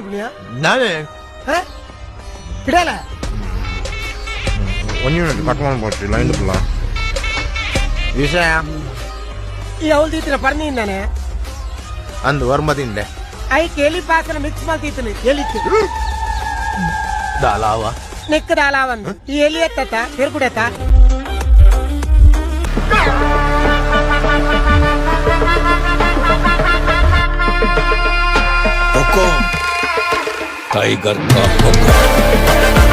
ಮಾಡ್ಬಿಡಿಯಾ ನಾನೇ ಬಿಡಲ್ಲ ಒಂದು ಯೂನಿಟ್ ಕಟ್ ಮಾಡ್ಬಿಟ್ರಿ ಲೈನ್ ಬಿಡಲ್ಲ ವಿಷಯ ಈ ಅವಲ್ದಿತ್ತಿನ ಪರ್ನಿ ನಾನೆ ಅಂದು ವರ್ಮದಿಂಡೆ ಐ ಕೇಳಿ ಪಾಕನ ಮಿಕ್ಸ್ ಮಾಡ್ತಿದ್ದೀನಿ ಎಲ್ಲಿ ದಾಲಾವ ನೆಕ್ ದಾಲಾವ ಅಂದು ಈ ಎಲಿ ಎತ್ತತ್ತ ಹೆರ್ಗುಡೆತ್ತ Go. टाइगर का हुक्म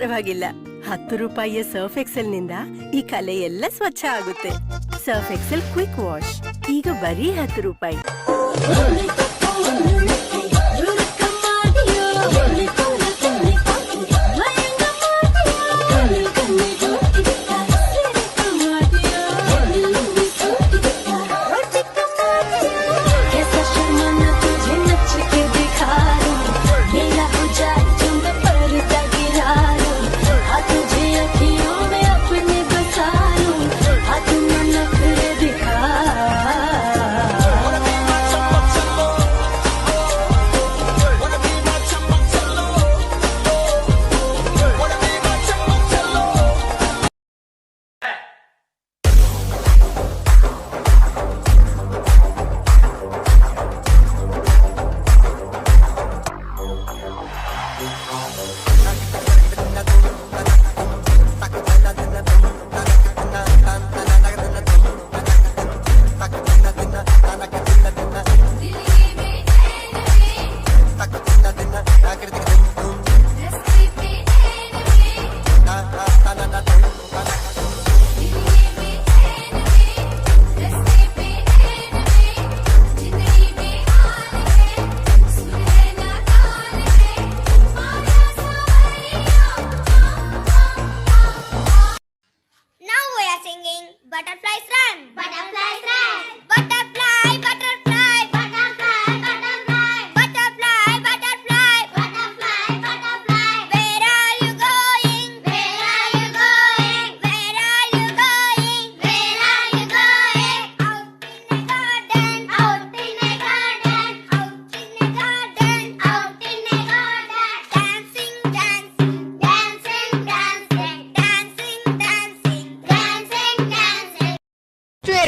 ಪರವಾಗಿಲ್ಲ ಹತ್ತು ರೂಪಾಯಿಯ ಸರ್ಫ್ ಎಕ್ಸೆಲ್ನಿಂದ ಈ ಕಲೆ ಎಲ್ಲ ಸ್ವಚ್ಛ ಆಗುತ್ತೆ. ಸರ್ಫ್ ಎಕ್ಸೆಲ್ ಕ್ವಿಕ್ ವಾಶ್ ಈಗ ಬರೀ ಹತ್ತು ರೂಪಾಯಿ.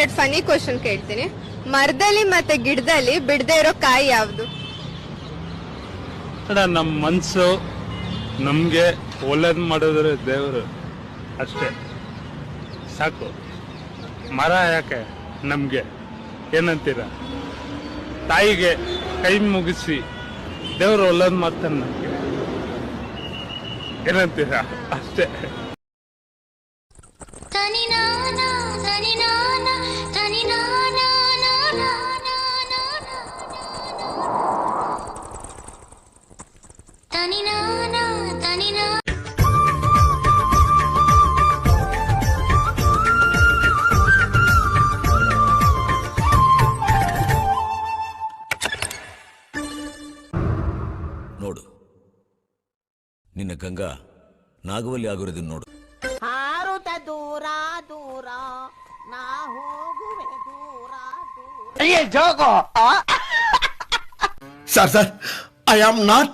ಎರಡು ಫನಿ ಕ್ವಶನ್ ಕೇಳ್ತೀನಿ. ಮರದಲ್ಲಿ ಮತ್ತೆ ಗಿಡದಲ್ಲಿ ಬಿಡದೆ ಇರೋ ಕಾಯಿ ಯಾವ್ದು? ನಮ್ಮ ಮನಸ್ಸು ನಮಗೆ ಒಳ್ಳೇದ್ ಮಾಡಿದ್ರೆ ದೇವರು ಅಷ್ಟೇ. ಸಾಕು. ಮರ ಯಾಕೆ ನಮಗೆ? ಏನಂತೀರ? ತಾಯಿಗೆ ಕೈ ಮುಗಿಸಿ ದೇವರು ಒಳ್ಳೇದ್ ಮಾಡ್ತಾನೆ ನಮಗೆ. ಏನಂತೀರ? ಅಷ್ಟೇ. ನೋಡು ನಿನ್ನ ಗಂಗಾ ನಾಗವಲ್ಲಿ ಆಗಿರೋದನ್ನ ನೋಡು ಹಾರುತ್ತ ದೂರ ದೂರ ನಾ ಹೋಗುವೆ ದೂರ Sir, sir, I am not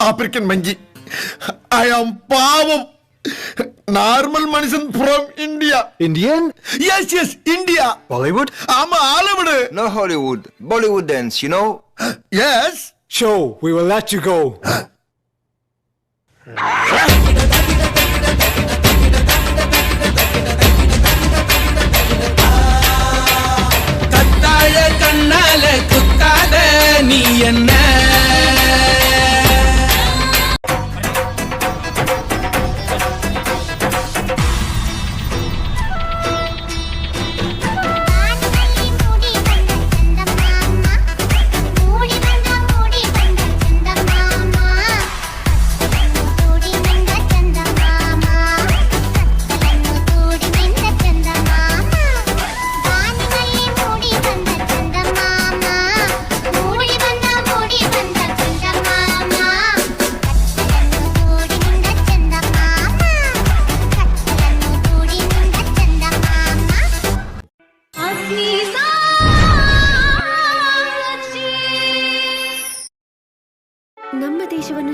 African Manji. I am Pavam. Normal Manisan from India. Indian? Yes, yes, India. Bollywood? I'm Hollywood. No Hollywood, Bollywood dance, you know? Yes. Show, we will let you go. மேல குத்தாத நீ என்ன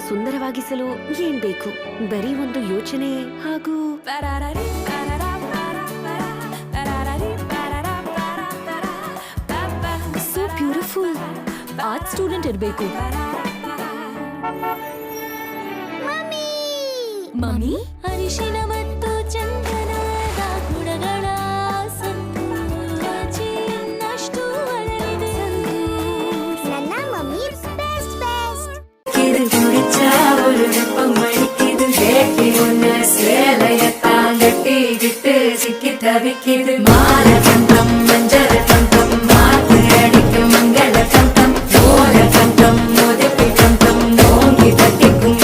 ಸುಂದರವಾಗಿಸಲು ಏನ್ ಬೇಕು? ಬರೀ ಒಂದು ಯೋಚನೆ ಹಾಗೂ so beautiful art student ಇರಬೇಕು. ಮಮ್ಮಿ ಅರಿಶಿನ தவிக்குது மால கண்டம் மஞ்சள் கண்டம் மாத்து அடிக்கும் மங்கள கண்டம் ஓர கண்டம் முதுப்பி கண்டம் ஓங்கி தட்டிக்கும்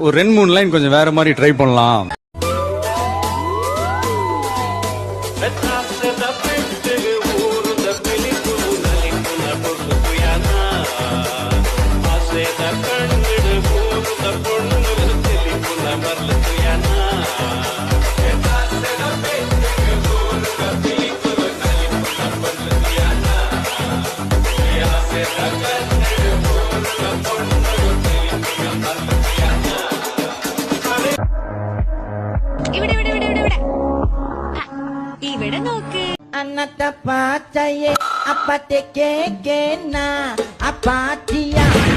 ஒரு ரெண்டு மூணு லைன் கொஞ்சம் வேற மாதிரி ட்ரை பண்ணலாம். ഇവിടെ നോക്ക് അന്നത്തെ പാച്ചയെ അപ്പത്തെ കേക്കേന അപ്പാത്തിയ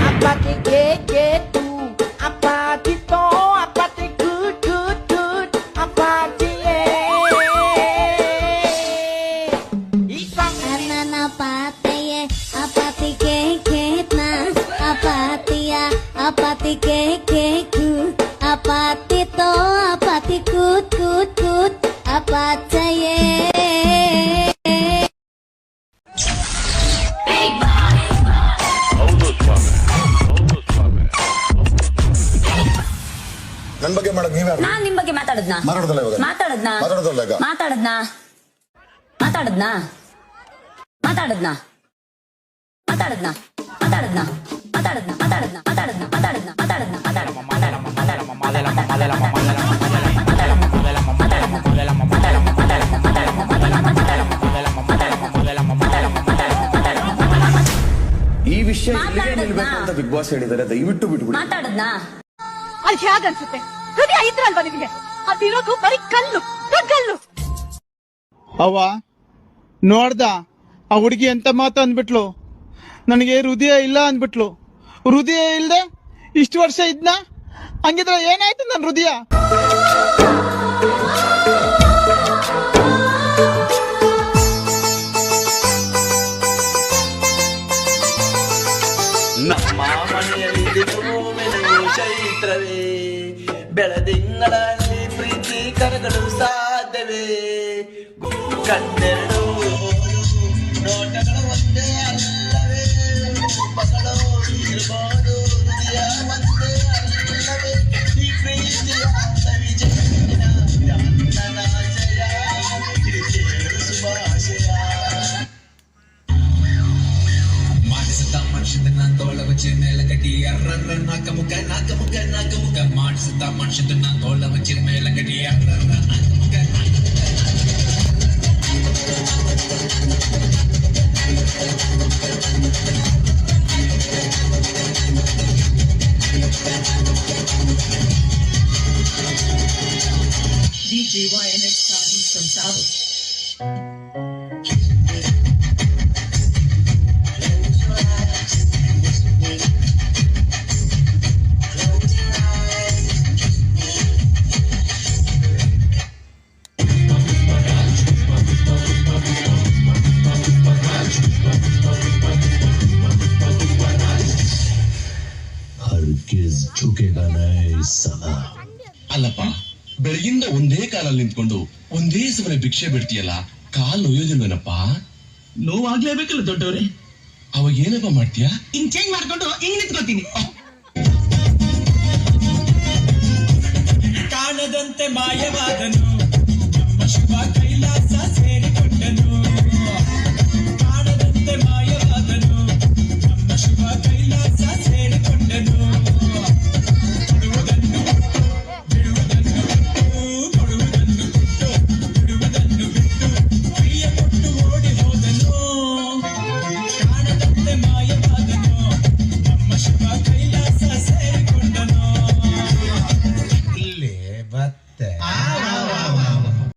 അപ്പത്തെ കേക്കേ തൂ അപ്പാത്തിത്തോ അപ്പത്തെ അപ്പാത്തിയേ അന്നന്ന പാത്തയെ അപ്പത്തി കേക്കേന അപ്പാത്തിയ അപ്പത്തി കേക്കേക്കു അപ്പാത്തിത്തോ അപ്പത്തി കൂത്ത് കൂത്ത് കൂത്ത് അപ്പാത്തയ ನನ್ ಬಗ್ಗೆ ಮಾಡಕ್ ನೀವೇ ನಾನ್ ನಿಮ್ ಬಗ್ಗೆ ಮಾತಾಡದ್ನಾ ಮಾತಾಡದಲ್ಲ ಇವಾಗ ಮಾತಾಡದ್ನ ಮಾತಾಡದಲ್ಲ ಈಗ ಮಾತಾಡದ್ನ ಮಾತಾಡದ್ನ ಮಾತಾಡದ್ನ ಮಾತಾಡದ್ನ ಮಾತಾಡದ್ನ ಮಾತಾಡದ್ನ ಮಾತಾಡದ್ನ ಮಾತಾಡದ್ನ ಮಾತಾಡದ್ನ ಈ ವಿಷಯ ಇಲ್ಲಿಗೆ ನಿಲ್ಬೇಕು ಅಂತ ಬಿಗ್ ಬಾಸ್ ಹೇಳಿದ್ದಾರೆ ದಯವಿಟ್ಟು ಬಿಟ್ಬಿಡಿ ಮಾತಾಡದ್ನ ಅಲ್ಲಿ ಹೇಗನ್ಸುತ್ತೆ ಹೃದಯ ಇದ್ರಲ್ವಾ ನಿಮಗೆ? ಅದಿರೋದು ಬರೀ ಕಲ್ಲು ಕಲ್ಲು ಅವ್ವ, ನೋಡ್ದ? ಆ ಹುಡುಗಿ ಎಂತ ಮಾತು ಅಂದ್ಬಿಟ್ಲು? ನನಗೆ ಹೃದಯ ಇಲ್ಲ ಅಂದ್ಬಿಟ್ಲು. ಹೃದಯ ಇಲ್ದೆ ಇಷ್ಟು ವರ್ಷ ಇದ್ನ? ಹಂಗಿದ್ರೆ ಏನಾಯ್ತು ನನ್ನ ಹೃದಯ? ಬೆಳದಿಂಗಳಲ್ಲಿ ಪ್ರೀತಿ ಕರಗಳು ಸಾಧ್ಯವೇ ಕಣ್ಣೆರಡು ನೋಟಗಳು ಒಂದೇ ಅಲ್ಲವೇ ಮಗಳು தோலை வச்சு மேல கட்டி நாக்க முக்க நாக்க முக்க நாக்க முக்க மான்சு தான் மனுஷத்து நான் தோலை வச்சு மேல கட்டி நாக்க முக்க DJYNX Sahi from South. ಅಲ್ಲಪ್ಪ ಬೆಳಗಿಂದ ಒಂದೇ ಕಾಲಲ್ಲಿ ನಿಂತ್ಕೊಂಡು ಒಂದೇ ಸಮನೆ ಭಿಕ್ಷೆ ಬಿಡ್ತೀಯಲ್ಲ ಕಾಲ್ ನೋಯೋದಿಲ್ವೇನಪ್ಪ? ನೋವಾಗ್ಲೇಬೇಕಲ್ಲ ದೊಡ್ಡವ್ರೆ. ಅವಾಗ ಏನಪ್ಪ ಮಾಡ್ತೀಯಾ? ಹಿಂಗ್ ಚೇಂಜ್ ಮಾಡ್ಕೊಂಡು ಹಿಂಗ್ ನಿಂತ್ಕೋತೀನಿ. ಕಾಣದಂತೆ ಮಾಯವಾದನು.